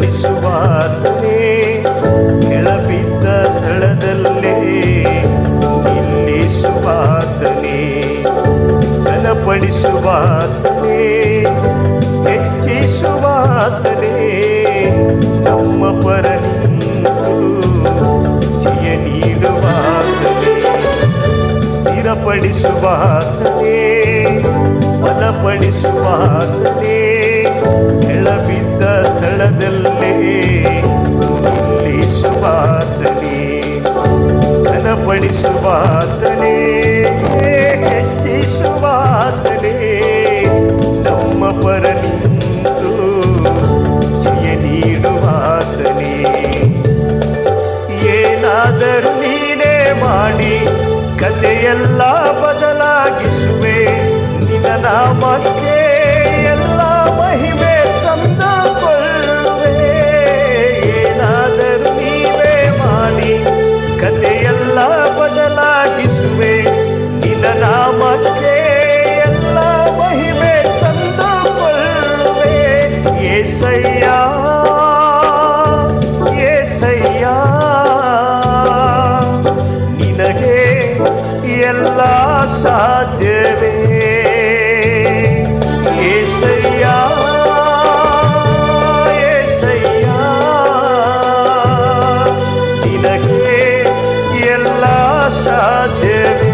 ಬಲಪಡಿಸುವಾತನೇ ಕೆಳಬಿದ್ದ ಸ್ಥಳದಲ್ಲೇ ನಿಲ್ಲಿಸುವಾತನೇ. ಬಲಪಡಿಸುವಾತನೇ. ಹೆಚ್ಚಿಸುವಾತನೇ. ನಮ್ಮ ಪರ ನಿಂತು ಜಯ ನೀಡುವಾತನೇ. ಸ್ಥಿರಪಡಿಸುವಾತನೇ. ಬಲಪಡಿಸುವಾತನೇ. ಕೆಳಬಿದ್ದ ಸ್ಥಳದಲ್ಲೇ ಏಸಯ್ಯ ಏಸಯ್ಯ ನಿನಗೆ ಎಲ್ಲ ಸಾಧ್ಯವೇ ಏಸಯ್ಯ ಏಸಯ್ಯ ನಿನಗೆ ಎಲ್ಲ ಸಾಧ್ಯವೇ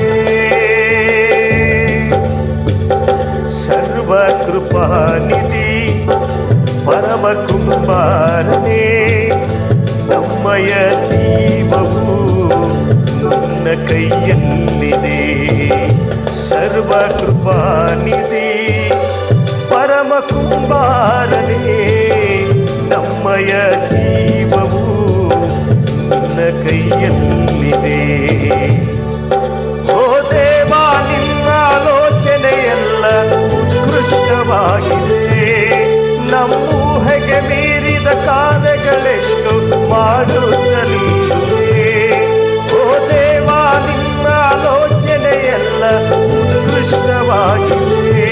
ಸರ್ವ ಕೃಪಾನಿಧಿ ಪರಮ ಕುಂಬಾರನೇ ನಮ್ಮಯ ಜೀವವು ನನ್ನ ಕೈಯಲ್ಲಿದೆ ಸರ್ವ ಕೃಪಾನಿಧಿ ಪರಮ ಕುಂಬಾರನೇ ನಮ್ಮಯ ಜೀವವು ಮೀರಿದ ಕಾರ್ಯಗಳೆಷ್ಟು ಮಾಡುತ್ತಲೇ ಓ ದೇವ, ನಿನ್ನ ಆಲೋಚನೆಯೆಲ್ಲ ಉತ್ಕೃಷ್ಟವಾಗಿದೆ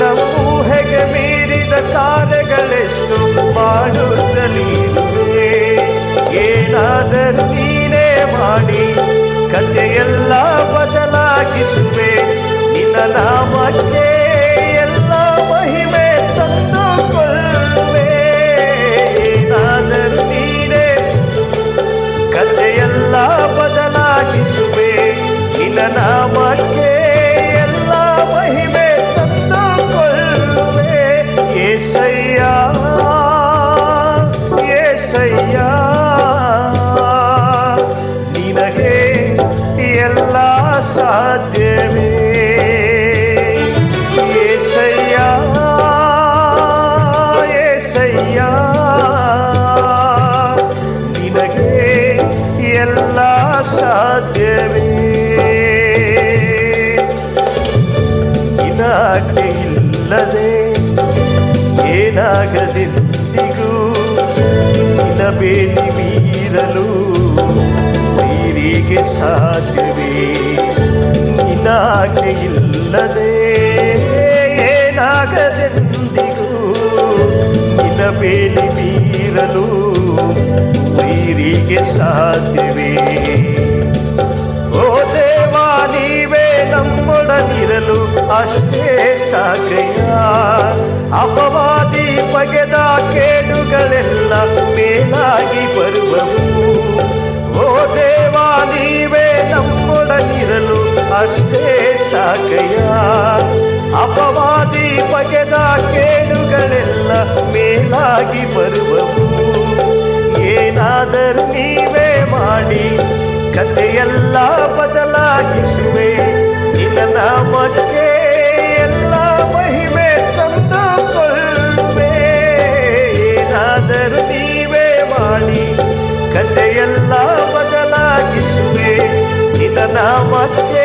ನಮ್ಮೂಹೆಗೆ ಮೀರಿದ ಕಾರ್ಯಗಳೆಷ್ಟು ಮಾಡುತ್ತಲೇ ಏನಾದರೂ ನೀನೇ ಮಾಡಿ, ಕಥೆಯೆಲ್ಲ ಬದಲಾಗಿಸುವೆ. ನಿನ್ನ ನಾಮಕ್ಕೆ ನಾಮಕ್ಕೆ ಎಲ್ಲ ಮಹಿಮೆ ತಂದುಕೊಳ್ಳುವೆ ಏಸಯ್ಯ ಏಸಯ್ಯ ನಿನಗೆ ಎಲ್ಲ ಸಾಧ್ಯವೇ ಇಲ್ಲದೆ ಏನಾಗದೆಂದಿಗೂ ಇಲ್ಲಬೇಡಿ ಮೀರಲು ನೀರಿಗೆ ಸಾಧ್ಯವೇ? ನಿನ್ನಾಜ್ಞೆ ಇಲ್ಲದೆ ಏನಾಗದೆಂದಿಗೂ ಇಲ್ಲಬೇಡಿ ಮೀರಲು ನೀರಿಗೆ ಸಾಧ್ಯವೇ? ಅಷ್ಟೇ ಸಾಕಯ್ಯ ಅಪವಾದಿ ಪಗೆದ ಕೇಡುಗಳೆಲ್ಲ ಮೇಲಾಗಿ ಬರುವವು. ಓ ದೇವ, ನೀವೇ ನಮ್ಮೊಡನಿರಲು ಅಷ್ಟೇ ಸಾಕಯ್ಯ ಅಪವಾದಿ ಪಗೆದ ಕೇಡುಗಳೆಲ್ಲ ಮೇಲಾಗಿ ಬರುವವು. ಏನಾದರೂ ನೀವೇ ಮಾಡಿ ಕಥೆಯೆಲ್ಲ ಬದಲಾಗಿಸುವೆ. ನಿನ್ನ ನಾಮಕ್ಕೆ Okay.